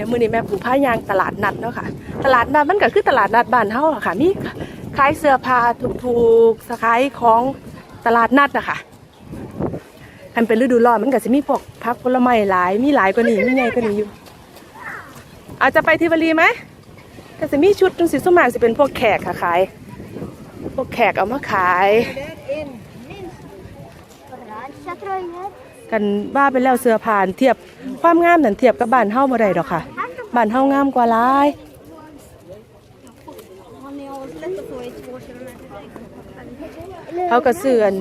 ดี๋ยวมื้อนี้แม่ปูผ้ายางตลาดนัดเนาะค่ะ ตลาดนัดมันก็คือตลาดนัดบ้านเฮาอค่ะมีขายเสื้อผ้าถูกๆสขายของตลาดนัดอะค่ะคันเป็นฤดูร้อนมันก็จะมีพวกผักผลไม้หลาย มีหลายกว่านี้มีใหญ่กว่านี้อยู่ อาจจะไปทิวารีไหมก็จะมีชุดจังสิสวนมากสิเป็นพวกแขกค่ะขาย พวกแขกเอามาขาย กันบ้าไปแล้วเสื้อผ่านเทียบความงามนั่นเทียบกับบ้านเฮาบ่ได้ดอกค่ะบ้านเฮางามกว่าหลาย Har ni hållit och så i två kilometer? เขาก็ซื้ออัน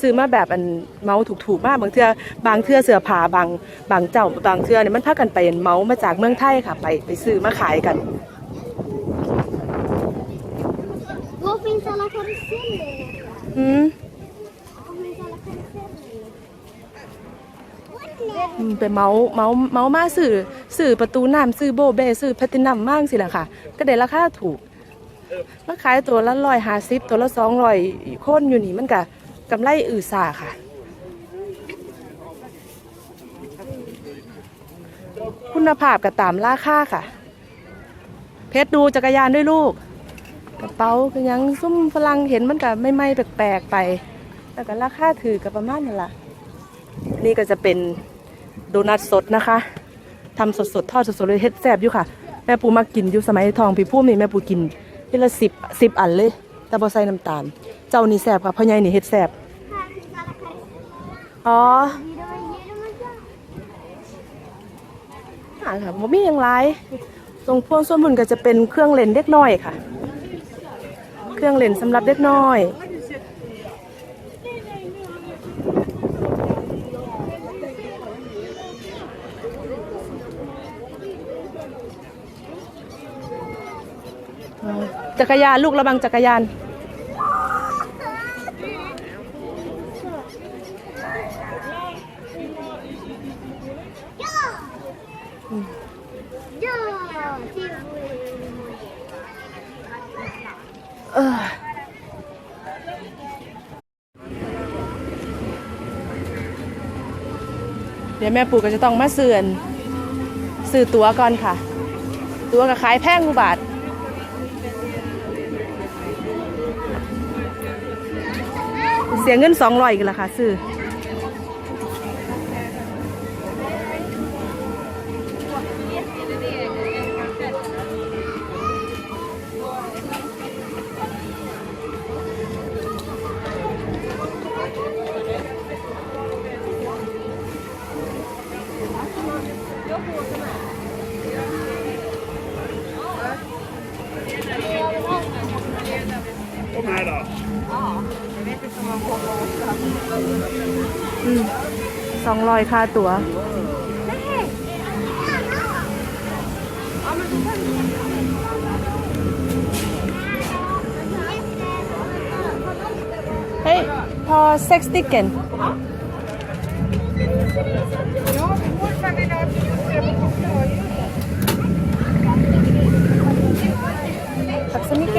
ซื้อมาแบบอันเมาถูกๆมากบางเทื่อบางเทื่อเสื้อผ้าบางบางเจ้าบางเทื่อเนี่ยมันพากันไปเมามาจากเมืองไทยค่ะ ไปไปซื้อมาขายกัน Var finns alla karuseller? อืม อืมไปเมาเมาเมามาซื้อซื้อประตูน้ำซื้อโบเบซื้อแพลตินัมมากสิแหละค่ะ ก็ได้ราคาถูกมาขายตัวละร้อยห้าสิบตัวละสองร้อยคนอยู่นี่มันก็กำไรอือสาค่ะ คุณภาพก็ตามราคาค่ะ เพชรดูจักรยานด้วยลูก กระเป๋าก็ยังซุ่มฝรั่งเห็นมันก็ไม่ไม่แปลกๆไปแล้วก็ราคาถือกับประมาณนั่นละ นี่ก็จะเป็นโดนัทสดนะคะทำสดๆทอดสดๆเลยเฮ็ดแซ่บอยู่ค่ะ แม่ปูมากินอยู่สมัยทองพี่พุ่มนี่แม่ปูกินทีละสิบสิบอันเลย แต่บ่ใส่น้ำตาล เจ้านี่แซ่บค่ะพ่อใหญ่นี่เฮ็ดแซ่บอ๋ออ่าค่ะบ่มีหยังหลายตรงพวงส่วนบุญก็จะเป็นเครื่องเล่นเด็กน้อยค่ะ เครื่องเล่นสำหรับเด็กน้อย จักรยานลูกระวังจักรยาน เออเดี๋ยวแม่ปู่ก็จะต้องมาเสื่อน ซื้อตั๋วก่อนค่ะ ตั๋วก็ขายแพงกว่าบาท เสียเงินสองร้อยกันละค่ะซื้อ อืมสองร้อยค่าตั๋ว เฮ้ย พอเซ็กซ์ติกเกนทักษมิเก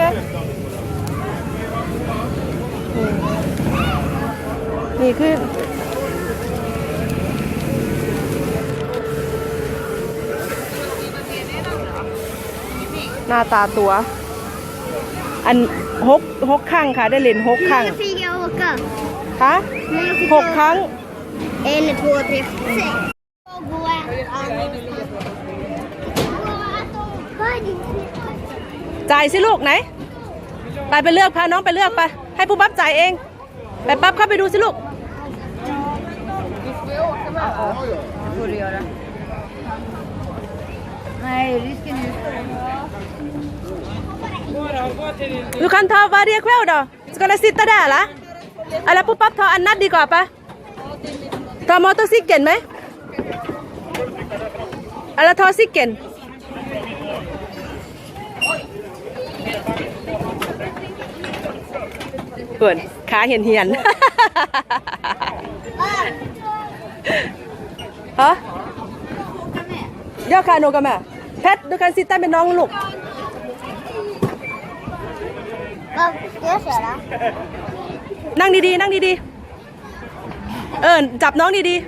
นนี่คือหน้าตาตัว อันหกหกครั้งค่ะ ได้เล่นหก Hur ครั้ง många fick jag åka? คะ Hur många fick ห jag กครั้ง En, två, tre, sex. Och gå och äta. Vad är din จ่ายสิลูกไหน ไปไปเลือกพาน้องไปเลือกไป ให้ปูปั๊บจ่ายเองไปปั๊บเข้าไปดูสิลูกลูกคันทอวาเรียกเวลดอสกอลสิตตาดาละอะไรปุ๊บปั๊บทออันนัดดีกว่าปะทอมอเตอร์ซิกเก่นไหมอะไรทอซิกเก่น Du kan ta varje kväll då. Ska ni sitta där eller? Eller på papp ta annat di kapa? Ta motorcykeln med? Eller ta cykeln? Buồn, khá hiền hiền. Hả? Jag kan åka med. Pet, du kan sitta med någon look. Vad ska jag köra? นั่งดีๆ นั่งดีๆ เออ จับน้องดีๆ